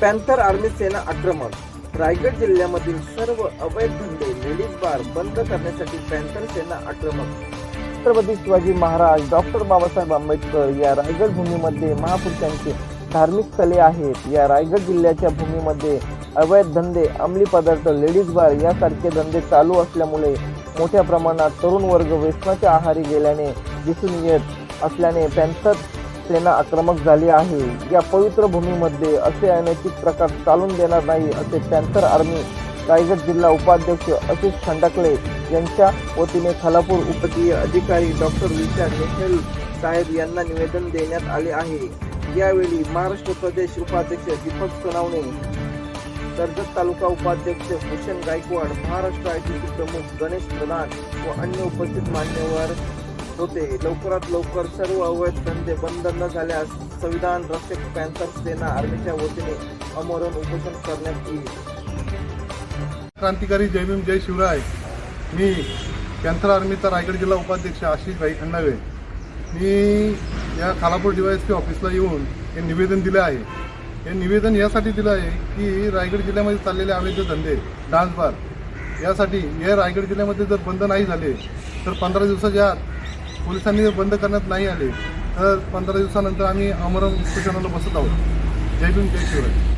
Panther army सेना आक्रमक. रायगड जिल्ह्यामधील सर्व अवैध धंदे लेडीज बार बंद करण्यासाठी पॅन्थर सेना आक्रमक. छत्रपती शिवाजी महाराज डॉक्टर बाबासाहेब आंबेडकर या रायगड भूमीमध्ये महापुरुषांचे धार्मिक स्थळे आहेत. या रायगड जिल्ह्याच्या भूमीमध्ये अवैध धंदे अंमली पदार्थ लेडीज बार यासारखे धंदे चालू असल्यामुळे मोठ्या प्रमाणात तरुण वर्ग व्यसनाच्या आहारी गेल्याने दिसून येत असल्याने पॅन्थर सेना आक्रमक झाली आहे. या पवित्र भूमीमध्ये असे अनैतिक प्रकार चालून देणार नाही असे पॅन्थर आर्मी रायगड जिल्हा उपाध्यक्ष आशिष खंडकले यांच्या वतीने खालापूर उपकीय अधिकारी डॉक्टर विचार नेहल साहेब यांना निवेदन देण्यात आले आहे. यावेळी महाराष्ट्र प्रदेश उपाध्यक्ष दीपक सोनावणे कर्जत तालुका उपाध्यक्ष भूषण गायकवाड महाराष्ट्र आयटीसी प्रमुख गणेश प्रधान व अन्य उपस्थित मान्यवर होते. लवकरात लवकर सर्व अवैध धंदे बंद न झाल्यास संविधान रक्षक पॅन्थर सेना आर्मीच्या वतीने अमरण उपोषण करण्यात येईल. क्रांतिकारी जय भीम जय शिवराय. मी पॅन्थर आर्मीचा रायगड जिल्हा उपाध्यक्ष आशिष भाई खंडावे. मी या खालापूर डीवायएसपी ऑफिसला येऊन हे निवेदन दिलं आहे. हे निवेदन यासाठी दिलं आहे की रायगड जिल्ह्यामध्ये चाललेले अवैध धंदे डान्स बार यासाठी या रायगड जिल्ह्यामध्ये जर बंद नाही झाले तर पंधरा दिवसाच्या आत पोलिसांनी जर बंद करण्यात नाही आले. तर पंधरा दिवसानंतर आम्ही आमरण उपोषणाला बसत आहोत. जय भीम जय शिवराय.